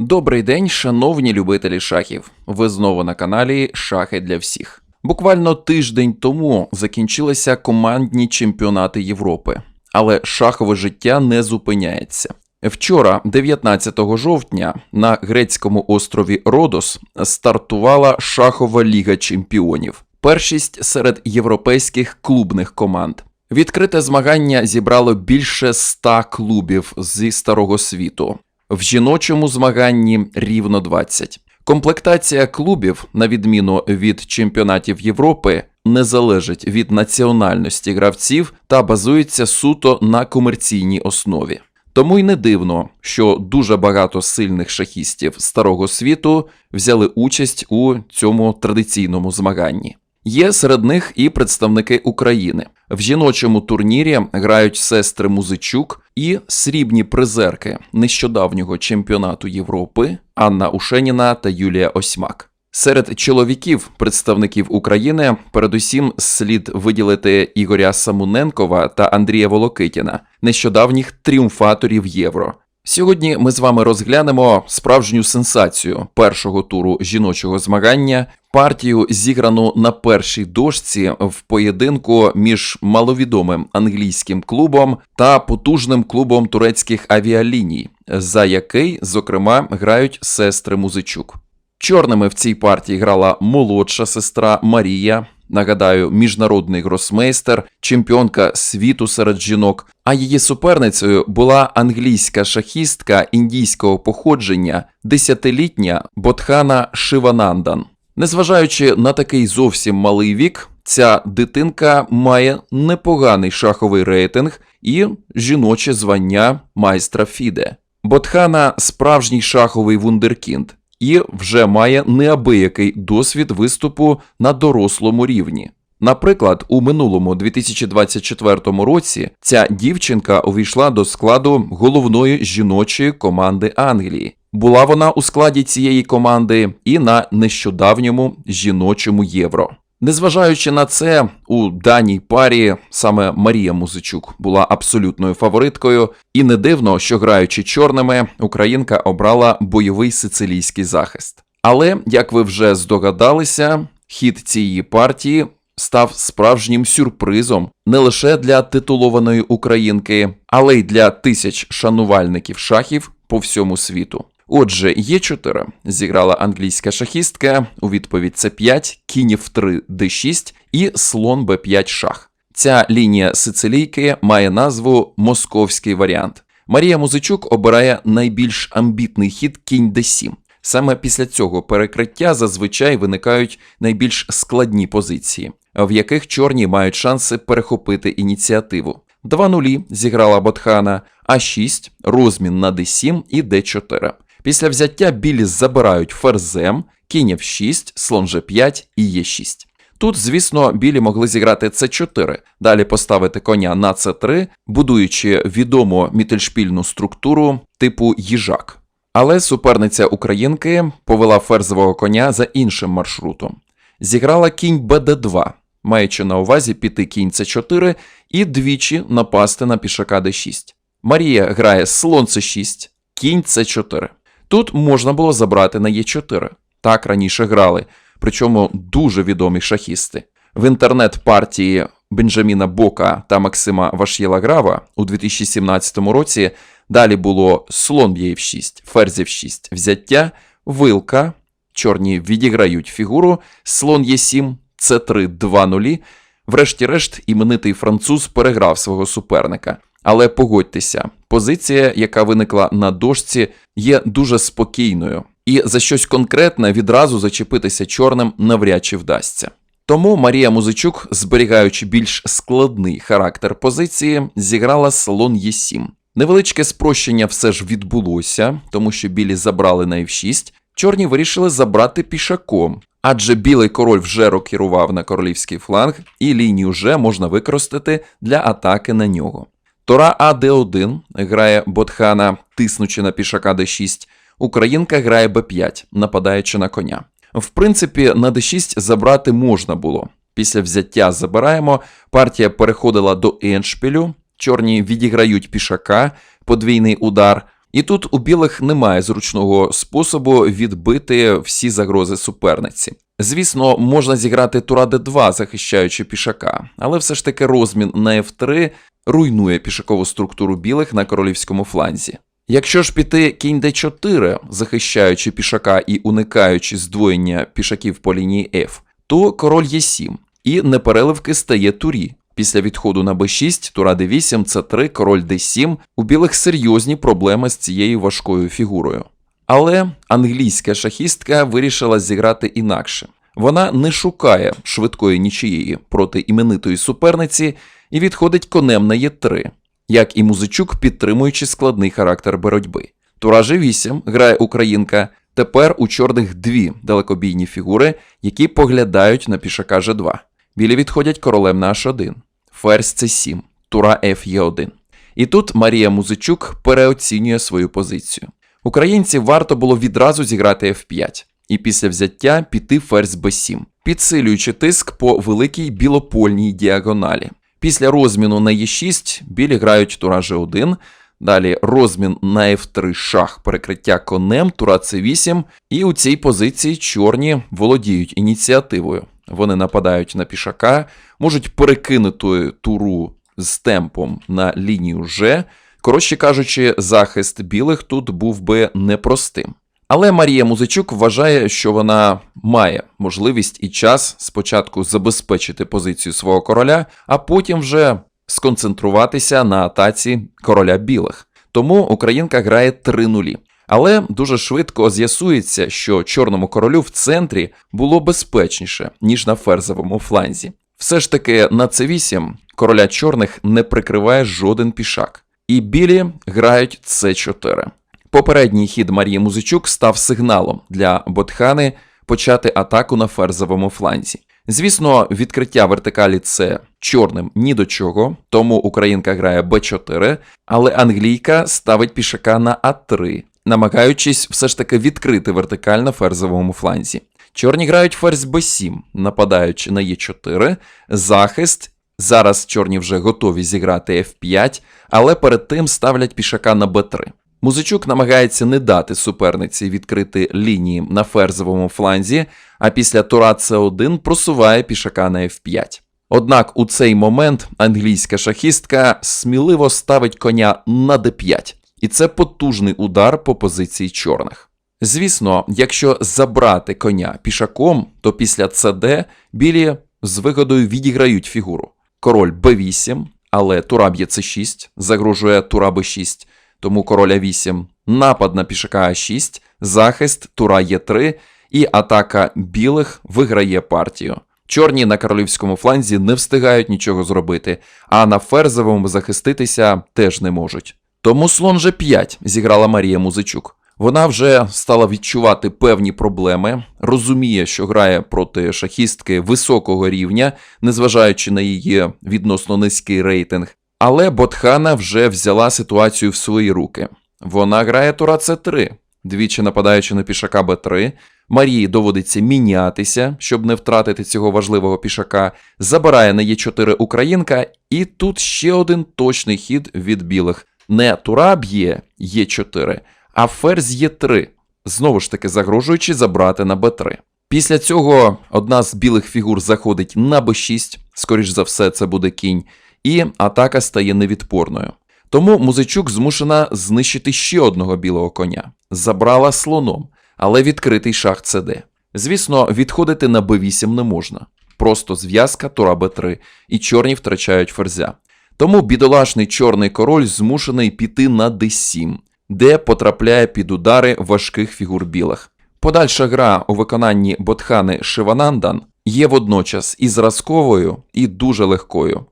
Добрий день, шановні любителі шахів. Ви знову на каналі Шахи для всіх. Буквально тиждень тому закінчилися командні чемпіонати Європи, але шахове життя не зупиняється. Вчора, 19 жовтня, на грецькому острові Родос стартувала шахова ліга чемпіонів. Першість серед європейських клубних команд. Відкрите змагання зібрало більше ста клубів зі старого світу. В жіночому змаганні рівно 20. Комплектація клубів, на відміну від чемпіонатів Європи, не залежить від національності гравців та базується суто на комерційній основі. Тому й не дивно, що дуже багато сильних шахістів старого світу взяли участь у цьому традиційному змаганні. Є серед них і представники України. В жіночому турнірі грають сестри Музичук і срібні призерки нещодавнього чемпіонату Європи Анна Ушеніна та Юлія Осьмак. Серед чоловіків, представників України, передусім слід виділити Ігоря Самуненкова та Андрія Волокитіна, нещодавніх тріумфаторів Євро. Сьогодні ми з вами розглянемо справжню сенсацію першого туру жіночого змагання, партію, зіграну на першій дошці в поєдинку між маловідомим англійським клубом та потужним клубом турецьких авіаліній, за який, зокрема, грають сестри Музичук. Чорними в цій партії грала молодша сестра Марія. Нагадаю, міжнародний гросмейстер, чемпіонка світу серед жінок. А її суперницею була англійська шахістка індійського походження, десятилітня Ботхана Шиванандан. Незважаючи на такий зовсім малий вік, ця дитинка має непоганий шаховий рейтинг і жіноче звання майстра Фіде. Ботхана справжній шаховий вундеркінд і вже має неабиякий досвід виступу на дорослому рівні. Наприклад, у минулому 2024 році ця дівчинка увійшла до складу головної жіночої команди Англії. Була вона у складі цієї команди і на нещодавньому жіночому євро. Незважаючи на це, у даній парі саме Марія Музичук була абсолютною фавориткою, і не дивно, що граючи чорними, українка обрала бойовий сицилійський захист. Але, як ви вже здогадалися, хід цієї партії став справжнім сюрпризом не лише для титулованої українки, але й для тисяч шанувальників шахів по всьому світу. Отже, Е4 зіграла англійська шахістка у відповідь С5, кінь F3 D6 і слон Б5 шах. Ця лінія сицилійки має назву Московський варіант. Марія Музичук обирає найбільш амбітний хід кінь d7. Саме після цього перекриття зазвичай виникають найбільш складні позиції, в яких чорні мають шанси перехопити ініціативу. 2 нулі зіграла Ботхана, А6, розмін на d7 і d4. Після взяття білі забирають ферзем, кінь f6, слон g5 і e6. Тут, звісно, білі могли зіграти c4, далі поставити коня на c3, будуючи відому мітельшпільну структуру типу їжак. Але суперниця українки повела ферзового коня за іншим маршрутом. Зіграла кінь bd2, маючи на увазі піти кінь c4 і двічі напасти на пішака d6. Марія грає слон c6, кінь c4. Тут можна було забрати на Е4. Так раніше грали, причому дуже відомі шахісти. В інтернет-партії Бенджаміна Бока та Максима Вашєлаграва у 2017 році далі було слон Б'єв6, ферзь F6, взяття, вилка, чорні відіграють фігуру, слон Е7, С3 2 нулі. Врешті-решт, іменитий француз переграв свого суперника. Але погодьтеся, позиція, яка виникла на дошці, є дуже спокійною, і за щось конкретне відразу зачепитися чорним навряд чи вдасться. Тому Марія Музичук, зберігаючи більш складний характер позиції, зіграла слон Е7. Невеличке спрощення все ж відбулося, тому що білі забрали на F6, чорні вирішили забрати пішаком, адже білий король вже рокірував на королівський фланг, і лінію вже можна використати для атаки на нього. Тора АД1 грає Ботхана, тиснучи на пішака Д6. Українка грає Б5, нападаючи на коня. В принципі, на Д6 забрати можна було. Після взяття забираємо, партія переходила до еншпілю, чорні відіграють пішака, подвійний удар, І тут у білих немає зручного способу відбити всі загрози суперниці. Звісно, можна зіграти тура d2, захищаючи пішака, але все ж таки розмін на f3 руйнує пішакову структуру білих на королівському фланзі. Якщо ж піти кінь d4, захищаючи пішака і уникаючи здвоєння пішаків по лінії F, то король Е7 і непереливки стає турі. Після відходу на b6, тура d8, c3, король d7, у білих серйозні проблеми з цією важкою фігурою. Але англійська шахістка вирішила зіграти інакше. Вона не шукає швидкої нічиєї проти іменитої суперниці і відходить конем на Е3, як і музичук, підтримуючи складний характер боротьби. Тура G8 грає українка. Тепер у чорних дві далекобійні фігури, які поглядають на пішака G2. Білі відходять королем на H1, ферзь C7, тура F Е1. І тут Марія Музичук переоцінює свою позицію. Українці варто було відразу зіграти F5 і після взяття піти ферзь b7, підсилюючи тиск по великій білопольній діагоналі. Після розміну на e6 білі грають тура g1, далі розмін на f3 шах, перекриття конем, тура c8, і у цій позиції чорні володіють ініціативою. Вони нападають на пішака, можуть перекинути туру з темпом на лінію G. Коротше кажучи, захист білих тут був би непростим. Але Марія Музичук вважає, що вона має можливість і час спочатку забезпечити позицію свого короля, а потім вже сконцентруватися на атаці короля білих. Тому українка грає 3-0. Але дуже швидко з'ясується, що чорному королю в центрі було безпечніше, ніж на ферзовому фланзі. Все ж таки на c8 короля чорних не прикриває жоден пішак, і білі грають c4. Попередній хід Марії Музичук став сигналом для Ботхани почати атаку на ферзовому фланзі. Звісно, відкриття вертикалі це чорним ні до чого, тому українка грає Б4, але англійка ставить пішака на А3, намагаючись все ж таки відкрити вертикаль на ферзовому фланзі. Чорні грають ферзь Б7, нападаючи на Е4, захист. Зараз чорні вже готові зіграти F5, але перед тим ставлять пішака на Б3. Музичук намагається не дати суперниці відкрити лінії на ферзовому фланзі, а після тура С1 просуває пішака на F5. Однак у цей момент англійська шахістка сміливо ставить коня на d5, і це потужний удар по позиції чорних. Звісно, якщо забрати коня пішаком, то після cd білі з вигодою відіграють фігуру. Король b8, але тура б'є c6, загрожує тура b6 тому короля 8, напад на пішака А6, захист, тура Е3 і атака білих виграє партію. Чорні на королівському фланзі не встигають нічого зробити, а на ферзовому захиститися теж не можуть. Тому слон G5 зіграла Марія Музичук. Вона вже стала відчувати певні проблеми, розуміє, що грає проти шахістки високого рівня, незважаючи на її відносно низький рейтинг, але Ботхана вже взяла ситуацію в свої руки. Вона грає тура С3, двічі нападаючи на пішака Б3. Марії доводиться мінятися, щоб не втратити цього важливого пішака. Забирає на Е4 Українка, і тут ще один точний хід від білих. Не тура б'є Е4, а ферзь Е3, знову ж таки загрожуючи забрати на Б3. Після цього одна з білих фігур заходить на Б6, скоріш за все, це буде кінь і атака стає невідпорною. Тому музичук змушена знищити ще одного білого коня. Забрала слоном, але відкритий шах ЦД. Звісно, відходити на Б8 не можна. Просто зв'язка тура Б3, і чорні втрачають ферзя. Тому бідолашний чорний король змушений піти на d7, де потрапляє під удари важких фігур білих. Подальша гра у виконанні Ботхани Шиванандан є водночас і зразковою, і дуже легкою.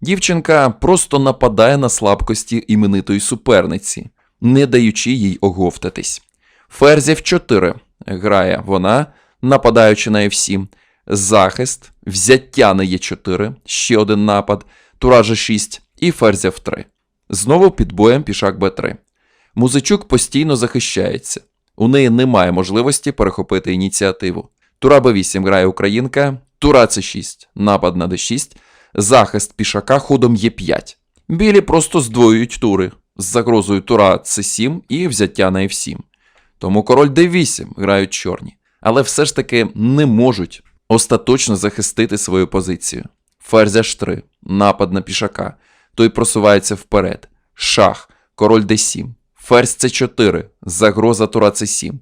Дівчинка просто нападає на слабкості іменитої суперниці, не даючи їй оговтатись. Ферзів 4 грає вона, нападаючи на F7, захист, взяття на Е4, ще один напад, тура G6 і ферзь F3. Знову під боєм пішак Б3. Музичук постійно захищається. У неї немає можливості перехопити ініціативу. Тура Б8 грає українка, тура С6, напад на d6 захист пішака ходом Е5. Білі просто здвоюють тури. з загрозою тура c7 і взяття на f7. Тому король d8 грають чорні, але все ж таки не можуть остаточно захистити свою позицію. Ферзь h3, напад на пішака, той просувається вперед. Шах, король d7, ферзь c4, загроза тура c7.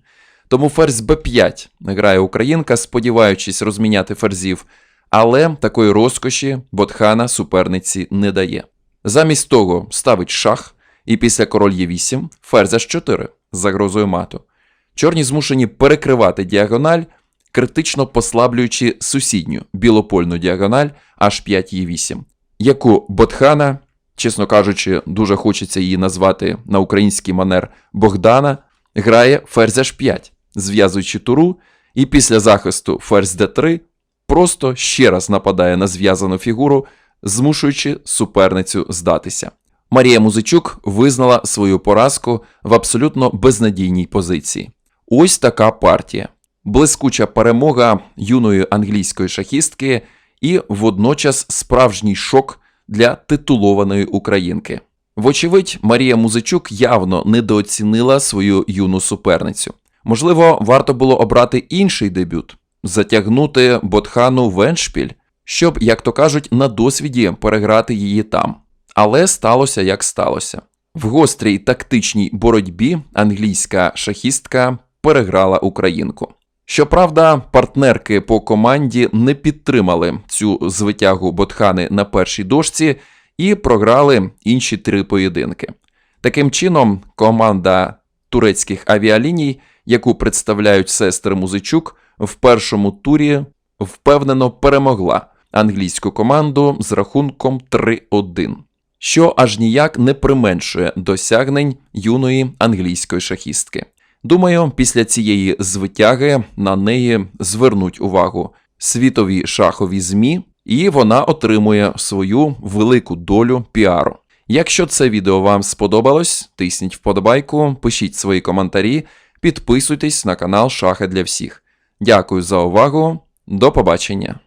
Тому ферзь b5 грає українка, сподіваючись розміняти ферзів, але такої розкоші Ботхана суперниці не дає. Замість того ставить шах, і після король Е8 ферзь H4 з загрозою мату. Чорні змушені перекривати діагональ, критично послаблюючи сусідню білопольну діагональ H5Е8, яку Ботхана, чесно кажучи, дуже хочеться її назвати на український манер Богдана, грає ферзь H5, зв'язуючи туру, і після захисту ферзь d3 просто ще раз нападає на зв'язану фігуру, змушуючи суперницю здатися. Марія Музичук визнала свою поразку в абсолютно безнадійній позиції. Ось така партія. Блискуча перемога юної англійської шахістки і водночас справжній шок для титулованої українки. Вочевидь, Марія Музичук явно недооцінила свою юну суперницю. Можливо, варто було обрати інший дебют, затягнути Ботхану в Еншпіль, щоб, як то кажуть, на досвіді переграти її там. Але сталося як сталося. В гострій тактичній боротьбі англійська шахістка переграла українку. Щоправда, партнерки по команді не підтримали цю звитягу Ботхани на першій дошці і програли інші три поєдинки. Таким чином, команда турецьких авіаліній, яку представляють сестри Музичук, в першому турі впевнено перемогла англійську команду з рахунком 3-1, що аж ніяк не применшує досягнень юної англійської шахістки. Думаю, після цієї звитяги на неї звернуть увагу світові шахові ЗМІ, і вона отримує свою велику долю піару. Якщо це відео вам сподобалось, тисніть вподобайку, пишіть свої коментарі, підписуйтесь на канал Шахи для всіх. Дякую за увагу, до побачення!